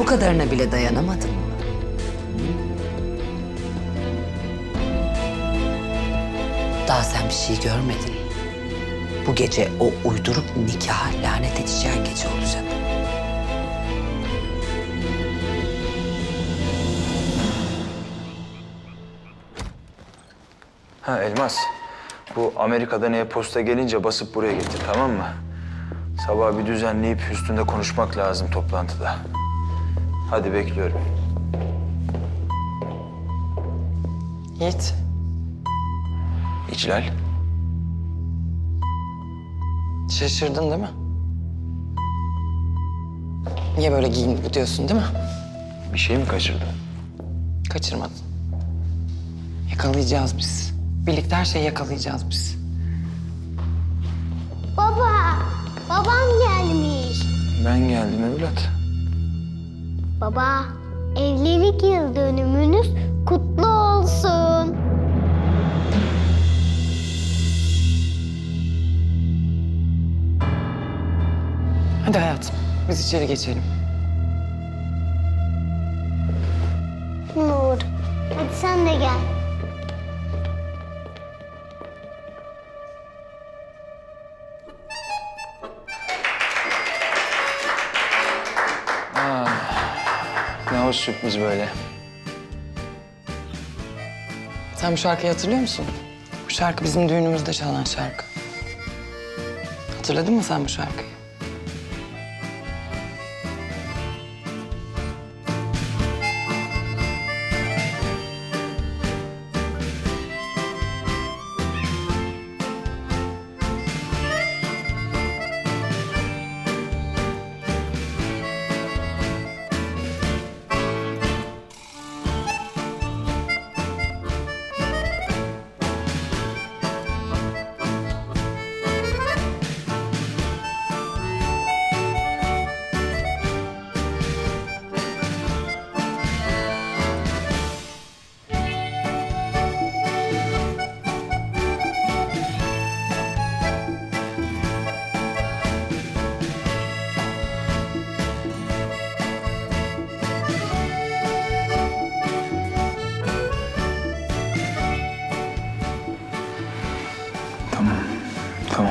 Bu kadarına bile dayanamadın mı? Daha sen bir şey görmedin. Bu gece o uydurup nikah lanet edeceğin gece olacak. Ha Elmas. Bu Amerika'dan e-posta gelince basıp buraya getir tamam mı? Sabah bir düzenleyip üstünde konuşmak lazım toplantıda. Hadi bekliyorum. Yiğit. İclal. Şaşırdın değil mi? Niye böyle giyindi bu diyorsun değil mi? Bir şey mi kaçırdın? Kaçırmadın. Yakalayacağız biz. Birlikte her şeyi yakalayacağız biz. Baba, babam gelmiş. Ben geldim evlat. Baba, evlilik yıl dönümünüz kutlu olsun. Hadi hayatım biz içeri geçelim. Nur, hadi sen de gel. Sürpriz böyle. Sen bu şarkıyı hatırlıyor musun? Bu şarkı bizim düğünümüzde çalan şarkı. Hatırladın mı sen bu şarkıyı?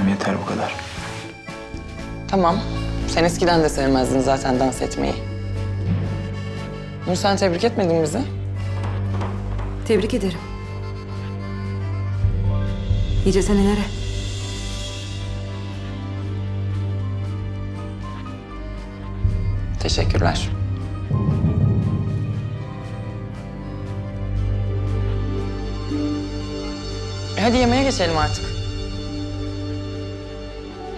Yeter bu kadar. Tamam. Sen eskiden de sevmezdin zaten dans etmeyi. Nur sen tebrik etmedin mi bizi? Tebrik ederim. Nice senelere. Teşekkürler. E hadi yemeğe geçelim artık.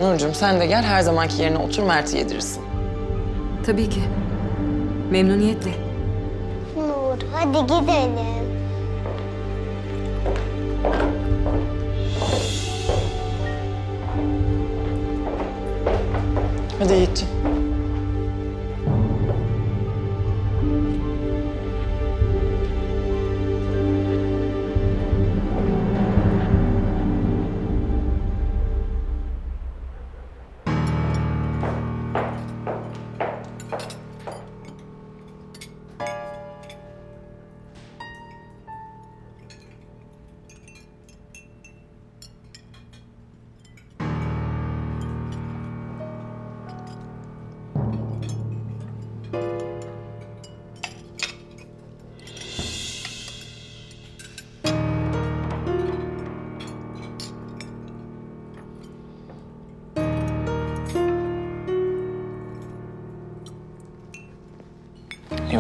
Nurcuğum sen de gel her zamanki yerine otur Mert'i yedirirsin. Tabii ki. Memnuniyetle. Nur, hadi gidelim. Hadi Yiğit'ciğim.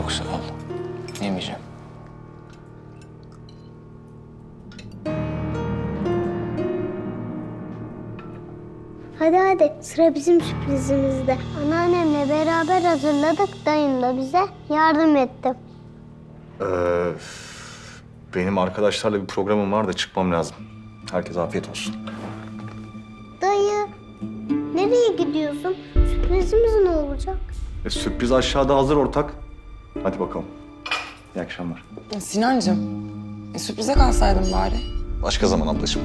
Yok sağ ol. Yemeyeceğim. Hadi hadi, sıra bizim sürprizimizde. Anneannemle beraber hazırladık, dayım da bize yardım etti. Ee, benim arkadaşlarla bir programım var da çıkmam lazım. Herkese afiyet olsun. Dayı, nereye gidiyorsun? Sürprizimiz ne olacak? E, sürpriz aşağıda hazır ortak. Hadi bakalım. İyi akşamlar. Sinancığım, e, sürprize kalsaydın bari. Başka zaman ablacığım.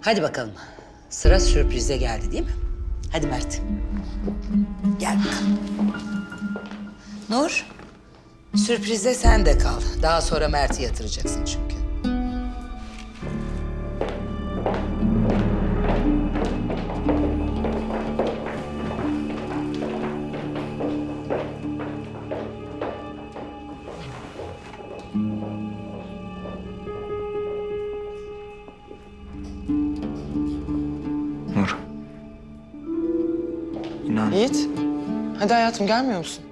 Hadi bakalım. Sıra sürprize geldi değil mi? Hadi Mert. Gel bakalım. Nur, sürprize sen de kal. Daha sonra Mert'i yatıracaksın çünkü. Nur. İnan. Yiğit. Hadi hayatım gelmiyor musun?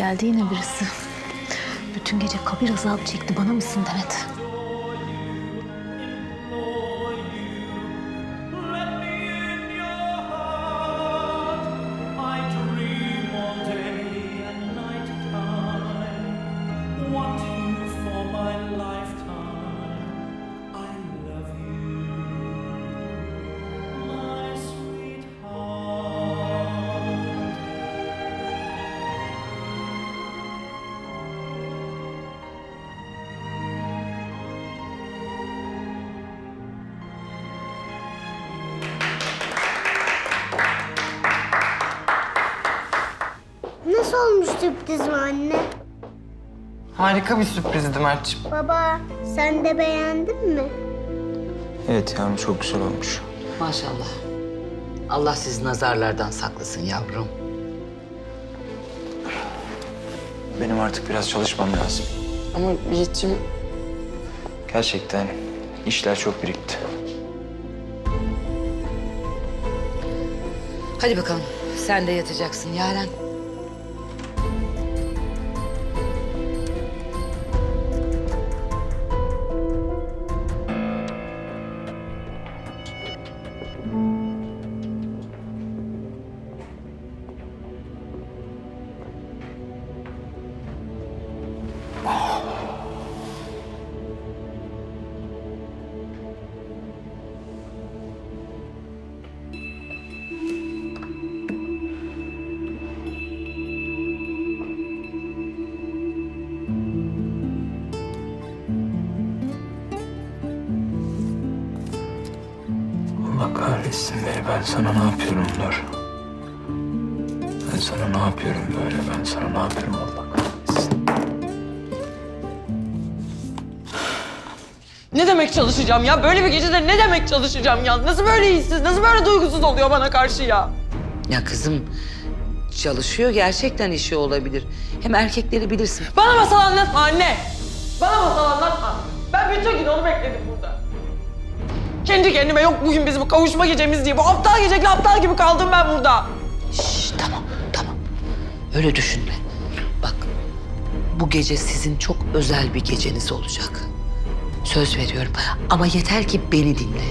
Geldi yine birisi. Bütün gece kabir azabı çekti bana mısın Demet? Harika bir sürprizdi Mert'ciğim. Baba sen de beğendin mi? Evet yavrum çok güzel olmuş. Maşallah. Allah sizi nazarlardan saklasın yavrum. Benim artık biraz çalışmam lazım. Ama Yiğit'ciğim Gerçekten işler çok birikti. Hadi bakalım. Sen de yatacaksın Yaren. Kahretsin beni. Ben sana ne yapıyorum Nur? Ben sana ne yapıyorum böyle? Ben sana ne yapıyorum Allah kahretsin. ne demek çalışacağım ya? Böyle bir gecede ne demek çalışacağım ya? Nasıl böyle hissiz, nasıl böyle duygusuz oluyor bana karşı ya? Ya kızım çalışıyor gerçekten işi olabilir. Hem erkekleri bilirsin. Bana masal anlatma anne. Bana masal anlatma. Ben bütün gün onu bekledim. Kendi kendime yok bugün bizim kavuşma gecemiz diye. Bu aptal gecekle aptal gibi kaldım ben burada. Şş, tamam tamam. Öyle düşünme. Bak bu gece sizin çok özel bir geceniz olacak. Söz veriyorum ama yeter ki beni dinle.